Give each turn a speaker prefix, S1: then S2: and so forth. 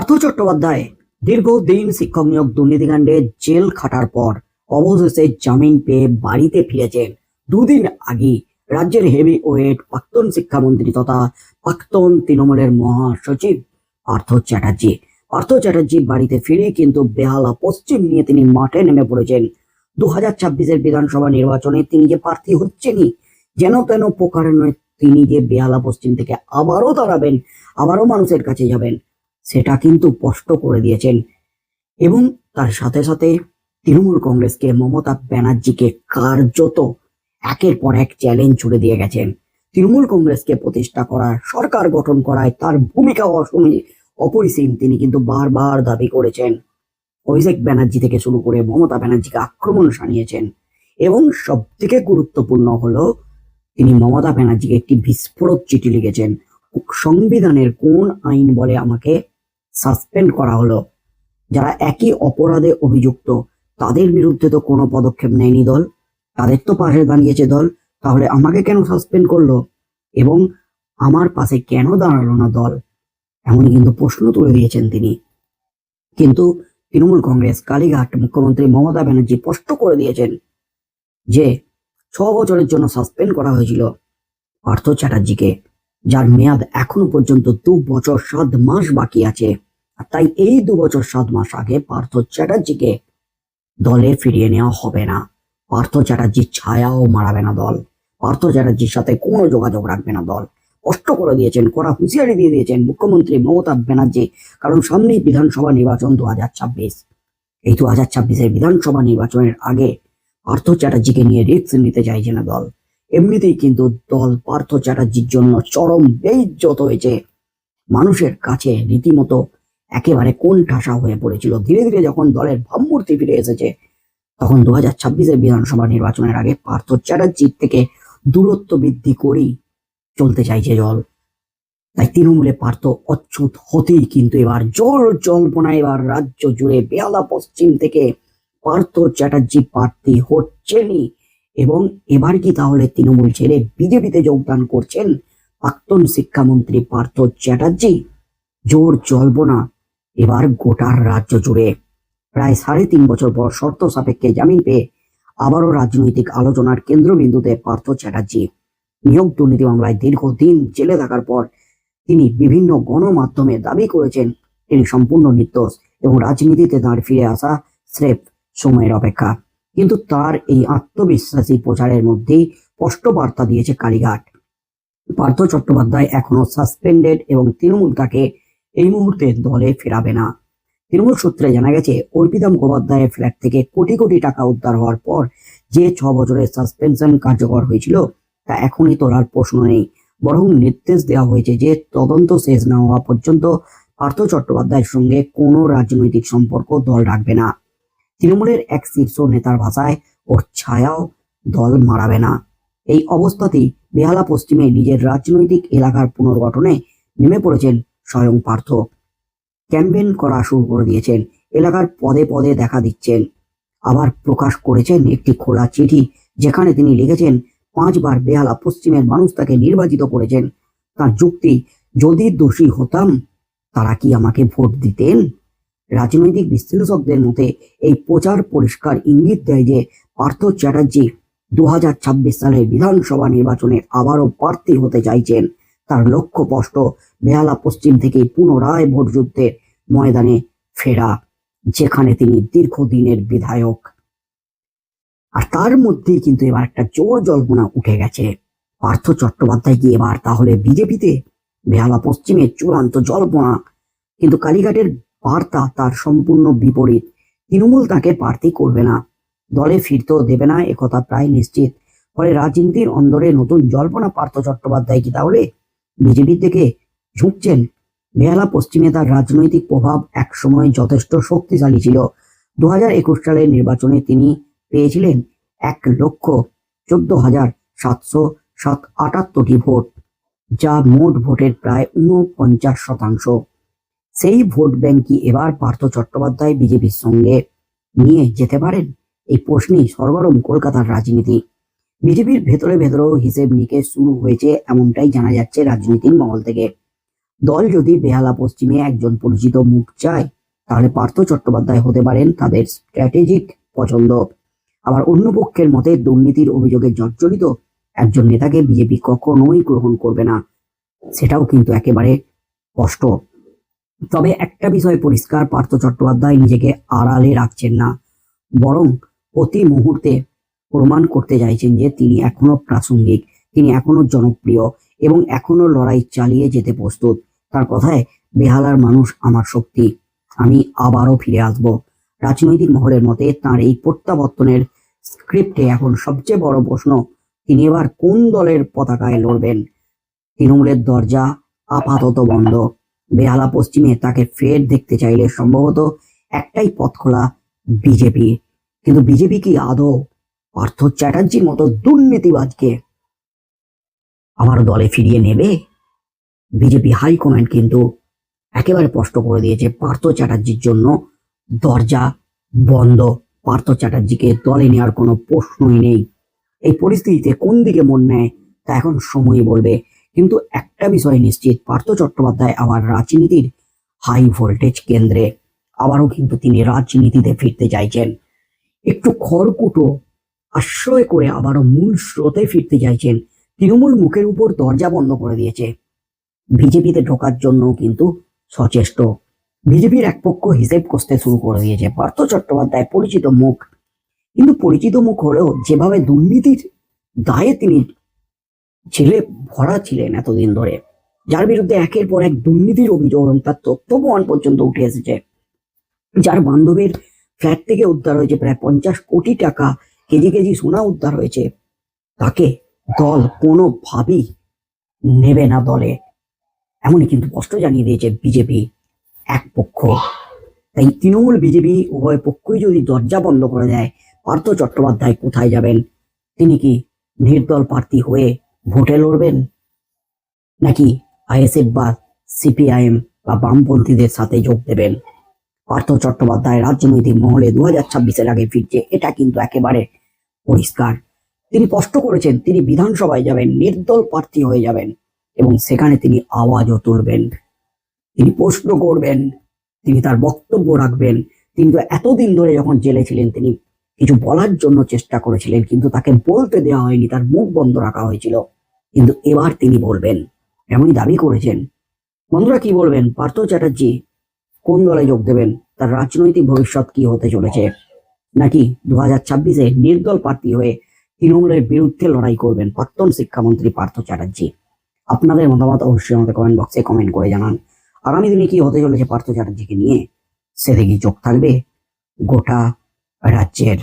S1: পার্থ চট্টোপাধ্যায় দীর্ঘদিন শিক্ষক নিয়োগ দুর্নীতিকাণ্ডে জেল খাটার পর অবশেষে জামিন পেয়ে বাড়িতে ফিরেছেন দুদিন আগে রাজ্যের হেভি ওয়েট প্রাক্তন শিক্ষামন্ত্রী তথা প্রাক্তন তৃণমূলের মহাসচিব পার্থ চ্যাটার্জি। পার্থ চ্যাটার্জি বাড়িতে ফিরে কিন্তু বেহালা পশ্চিম নিয়ে তিনি মাঠে নেমে পড়েছেন। দু হাজার ছাব্বিশের বিধানসভা নির্বাচনে তিনি যে প্রার্থী হচ্ছেনই, যেন তেন প্রকারে তিনি যে বেহালা পশ্চিম থেকে আবারও দাঁড়াবেন, আবারও মানুষের কাছে যাবেন। সেটা কিন্তু স্পষ্ট করে দিয়েছেন। এবং তার সাথে সাথে তৃণমূল কংগ্রেসকে মমতা ব্যানার্জিকে কার্যত একের পর এক চ্যালেঞ্জ ছুড়ে দিয়ে গেছেন। তৃণমূল কংগ্রেসকে প্রতিষ্ঠা করা, সরকার গঠন করায় তার ভূমিকা অসমী অপরিসীম তিনি কিন্তু বারবার দাবি করেছেন। অভিষেক ব্যানার্জি থেকে শুরু করে মমতা ব্যানার্জিকে আক্রমণ শানিয়েছেন। এবং সব থেকে গুরুত্বপূর্ণ হলো, তিনি মমতা ব্যানার্জিকে একটি বিস্ফোরক চিঠি লিখেছেন। সংবিধানের কোন আইন বলে আমাকে সাসপেন্ড করা হলো। যারা একই অপরাধে অভিযুক্ত, তাদের বিরুদ্ধে তো কোনো পদক্ষেপ নেয়নি দল। তাদের তো পাশে দাঁড়িয়েছে দল। তাহলে আমাকে কেন সাসপেন্ড করল? এবং আমার পাশে কেন দাঁড়াল না দল? এমন কিন্তু প্রশ্ন তুলে দিয়েছেন তিনি। কিন্তু তৃণমূল কংগ্রেস, কালীঘাট মুখ্যমন্ত্রী মমতা ব্যানার্জি স্পষ্ট করে দিয়েছেন যে ছ বছরের জন্য সাসপেন্ড করা হয়েছিল পার্থ চ্যাটার্জিকে, যার মেয়াদ এখনও পর্যন্ত দু বছর সাত মাস বাকি আছে। তাই এই দু বছর সাত মাস আগে পার্থ চ্যাটার্জিকে দলে ফিরিয়ে নেওয়া হবে না। পার্থ চ্যাটার্জির ছায়াও মারাবে না দল। পার্থ চ্যাটার্জির সাথে কোনো যোগাযোগ রাখবে না দল। স্পষ্ট করে দিয়েছেন, কড়া হুঁশিয়ারি দিয়ে দিয়েছেন মুখ্যমন্ত্রী মমতা ব্যানার্জি, কারণ সামনেই বিধানসভা নির্বাচন দু হাজার ছাব্বিশ। এই দু হাজার ছাব্বিশের বিধানসভা নির্বাচনের আগে পার্থ চ্যাটার্জিকে নিয়ে রিস্ক নিতে চাইছে না দল। এমনিতেই কিন্তু দল পার্থ চ্যাটার্জির জন্য চরম বেইজ্জত হয়েছে। মানুষের কাছে রীতিমতো একেবারে কোন ঠাসা হয়ে পড়েছিল। ধীরে ধীরে যখন দলের ভাবমূর্তি ফিরে এসেছে, তখন দু হাজার ছাব্বিশের বিধানসভা নির্বাচনের আগে পার্থ চ্যাটার্জির থেকে দূরত্ব বৃদ্ধি করেই চলতে চাইছে দল। তাই তৃণমূলে পার্থ অচ্যুত হতেই কিন্তু এবার জোর জল্পনা এবার রাজ্য জুড়ে বেহালা পশ্চিম থেকে পার্থ চ্যাটার্জি প্রার্থী হচ্ছেনই এবং এবার কি তাহলে তৃণমূল ছেড়ে বিজেপিতে যোগদান করছেন প্রাক্তন শিক্ষামন্ত্রী পার্থ চ্যাটার্জি? জোর জল্পনা এবার গোটার রাজ্য জুড়ে প্রায় সাড়ে তিন বছর পর শর্ত সাপেক্ষে জামিন পেয়ে আবারও রাজনৈতিক আলোচনার কেন্দ্রবিন্দুতে পার্থ চ্যাটার্জি। নিয়োগ দুর্নীতি মামলায় দীর্ঘদিন জেলে থাকার পর তিনি বিভিন্ন গণমাধ্যমে দাবি করেছেন তিনি সম্পূর্ণ নির্দোষ এবং রাজনীতিতে তাঁর ফিরে আসা স্রেফ সময়ের অপেক্ষা। কিন্তু তার এই আত্মবিশ্বাসী প্রচারের মধ্যেই স্পষ্ট বার্তা দিয়েছে কালীঘাট। পার্থ চট্টোপাধ্যায় এখনও সাসপেন্ডেড এবং তৃণমূল তাকে এই মুহূর্তে দলে ফেরাবে না। তৃণমূল সূত্রে জানা গেছে অর্পিতা মুখোপাধ্যায়ের ফ্ল্যাট থেকে কোটি কোটি টাকা উদ্ধার হওয়ার পর যে ছ বছরের সাসপেনশন কার্যকর হয়েছিল, তা এখনই তোলার প্রশ্ন নেই। বরং নির্দেশ দেওয়া হয়েছে যে তদন্ত শেষ না হওয়া পর্যন্ত পার্থ চট্টোপাধ্যায়ের সঙ্গে কোনো রাজনৈতিক সম্পর্ক দল রাখবে না। তৃণমূলের এক শীর্ষ নেতার ভাষায় ওর ছায়াও দল মারাবে না। এই অবস্থাতেই বেহালা পশ্চিমে নিজের রাজনৈতিক এলাকার পুনর্গঠনে নেমে পড়েছেন স্বয়ং পার্থ। ক্যাম্পেইন করা শুরু করে দিয়েছেন। এলাকার পদে পদে দেখা দিচ্ছেন। আবার প্রকাশ করেছেন একটি খোলা চিঠি, যেখানে তিনি লিখেছেন, পাঁচবার বেহালা পশ্চিমের মানুষ তাকে নির্বাচিত করেছেন। তার যুক্তি, যদি দোষী হতাম, তারা কি আমাকে ভোট দিতেন? রাজনৈতিক বিশ্লেষকদের মতে, এই প্রচার পরিষ্কার ইঙ্গিত দেয় যে, পার্থ চ্যাটার্জি দু হাজার ছাব্বিশ সালের বিধানসভা নির্বাচনে আবারও প্রার্থী হতে চাইছেন। তার লক্ষ্য স্পষ্ট বেহালা পশ্চিম থেকে পুনরায় ভোট যুদ্ধের ময়দানে ফেরা, যেখানে তিনি দীর্ঘদিনের বিধায়ক। আর তার মধ্যে কিন্তু এবার একটা জোর জল্পনা উঠে গেছে। পার্থ চট্টোপাধ্যায় কি এবার তাহলে বিজেপিতে? বেহালা পশ্চিমে চূড়ান্ত জল্পনা। কিন্তু কালীঘাটের বার্তা তার সম্পূর্ণ বিপরীত। তৃণমূল তাকে প্রার্থী করবে না। দলে ফিরতেও দেবে না, একথা প্রায় নিশ্চিত। ফলে রাজনীতির অন্দরে নতুন জল্পনা পার্থ চট্টোপাধ্যায় কি তাহলে? বিজেপি থেকে ঝুঁকছেন। বেহালা পশ্চিমে তার রাজনৈতিক প্রভাব একসময় যথেষ্ট শক্তিশালী ছিল। দু হাজার একুশ সালের নির্বাচনে তিনি পেয়েছিলেন এক লক্ষ চোদ্দ হাজার সাতশো সাত আটাত্তরটি ভোট, যা মোট ভোটের প্রায় উনপঞ্চাশ শতাংশ। সেই ভোট ব্যাংক কি এবার পার্থ চট্টোপাধ্যায় বিজেপির সঙ্গে নিয়ে যেতে পারেন? এই প্রশ্নেই সরগরম কলকাতার রাজনীতি। বিজেপির ভেতরে ভেতরেও হিসেব নিকেশ শুরু হয়েছে এমনটাই জানা যাচ্ছে রাজনীতির মহল থেকে। দল যদি বেহালা পশ্চিমে একজন পরিচিত মুখ চায়, তাহলে পার্থ চট্টোপাধ্যায় হতে পারেন তাদের স্ট্র্যাটেজিক পছন্দ। আবার অন্য পক্ষের মতে দুর্নীতির অভিযোগে জর্জরিত একজন নেতাকে বিজেপি কখনোই গ্রহণ করবে না, সেটাও কিন্তু একেবারে স্পষ্ট। তবে একটা বিষয় পরিষ্কার, পার্থ চট্টোপাধ্যায় নিজেকে আড়ালে রাখছেন না, বরং প্রতি মুহূর্তে প্রমাণ করতে চাইছেন যে তিনি এখনও প্রাসঙ্গিক, তিনি এখনও জনপ্রিয় এবং এখনও লড়াই চালিয়ে যেতে প্রস্তুত। তার কথায়, বেহালার মানুষ আমার শক্তি। আমি আবারও ফিরে আসব। রাজনৈতিক মহলের মতে তার এই প্রত্যাবর্তনের স্ক্রিপ্টে এখন সবচেয়ে বড় প্রশ্ন, তিনি এবার কোন দলের পতাকায় লড়বেন? তৃণমূলের দরজা আপাতত বন্ধ। বেহালা পশ্চিমে তাকে ফের দেখতে চাইলে সম্ভবত একটাই পথ খোলা বিজেপি। কিন্তু বিজেপি কি আদৌ পার্থ চ্যাটার্জির মতো দুর্নীতিবাজকে আমার দলে ফিরিয়ে নেবে? বিজেপি হাইকমান্ড কিন্তু একেবারে স্পষ্ট করে দিয়েছে পার্থ চ্যাটার্জির জন্য দরজা বন্ধ। পার্থ চ্যাটার্জিকে দলে নেওয়ার কোনো প্রশ্নই নেই। এই পরিস্থিতিতে কোন দিকে মন নেয় তা এখন সময় বলবে। কিন্তু একটা বিষয় নিশ্চিত, পার্থ চট্টোপাধ্যায় আবার রাজনীতির হাই ভোল্টেজ কেন্দ্রে। আবারও কিন্তু তিনি রাজনীতিতে ফিরতে চাইছেন। একটু খড়কুটো আশ্রয় করে আবারও মূল স্রোতে ফিরতে চাইছেন। তৃণমূল মুখের উপর দরজা বন্ধ করে দিয়েছে। বিজেপিতে ঢোকার জন্য কিন্তু সচেষ্ট। বিজেপির এক পক্ষ হিসেব কষতে শুরু করে দিয়েছে। পার্থ চট্টোপাধ্যায় পরিচিত মুখ। কিন্তু পরিচিত মুখ হলেও যেভাবে দুর্নীতির দায়ে তিনি ছেলে ভরা ছিলেন এতদিন ধরে, যার বিরুদ্ধে একের পর এক দুর্নীতির অভিযোগ এবং তার তথ্য প্রমাণ পর্যন্ত উঠে এসেছে। যার বান্ধবীর ফ্ল্যাট থেকে উদ্ধার হয়েছে প্রায় পঞ্চাশ কোটি টাকা কেজি কেজি সোনা উদ্ধার হয়েছে, তাকে দল কোনোভাবেই নেবে না দলে। এমনই কিন্তু স্পষ্ট জানিয়ে দিয়েছে বিজেপি এক পক্ষ। তাই তৃণমূল বিজেপি উভয় পক্ষই যদি দরজা বন্ধ করে দেয়, পার্থ চট্টোপাধ্যায় কোথায় যাবেন? তিনি কি নির্দল প্রার্থী হয়ে ভোটে লড়বেন? নাকি আইএসএফ বা সিপিআইএম বা বামপন্থীদের সাথে যোগ দেবেন? পার্থ চট্টোপাধ্যায় রাজনৈতিক মহলে দু হাজার ছাব্বিশের আগে ফিরছে, এটা কিন্তু একেবারে পরিষ্কার। তিনি স্পষ্ট করেছেন, তিনি বিধানসভায় যাবেন, নির্দল প্রার্থী হয়ে যাবেন এবং সেখানে তিনি আওয়াজও তুলবেন। তিনি প্রশ্ন করবেন, তিনি তার বক্তব্য রাখবেন। কিন্তু এতদিন ধরে যখন জেলে ছিলেন, তিনি কিছু বলার জন্য চেষ্টা করেছিলেন, কিন্তু তাকে বলতে দেওয়া হয়নি, তার মুখ বন্ধ রাখা হয়েছিল। কিন্তু এবার তিনি বলবেন, এমনই দাবি করেছেন। বন্ধুরা কি বলবেন? পার্থ চ্যাটার্জি কোন দলে যোগ দেবেন? তার রাজনৈতিক ভবিষ্যৎ কি হতে চলেছে? নাকি দু হাজার ছাব্বিশে নির্দল প্রার্থী হয়ে তৃণমূলের বিরুদ্ধে লড়াই করবেন প্রাক্তন শিক্ষামন্ত্রী পার্থ চ্যাটার্জি? আপনাদের মতামত অবশ্যই আমাদের কমেন্ট বক্সে কমেন্ট করে জানান। আগামী দিনে কি হতে চলেছে পার্থ চ্যাটার্জিকে নিয়ে? সেদিকে চোখ থাকবে গোটা রাজ্যের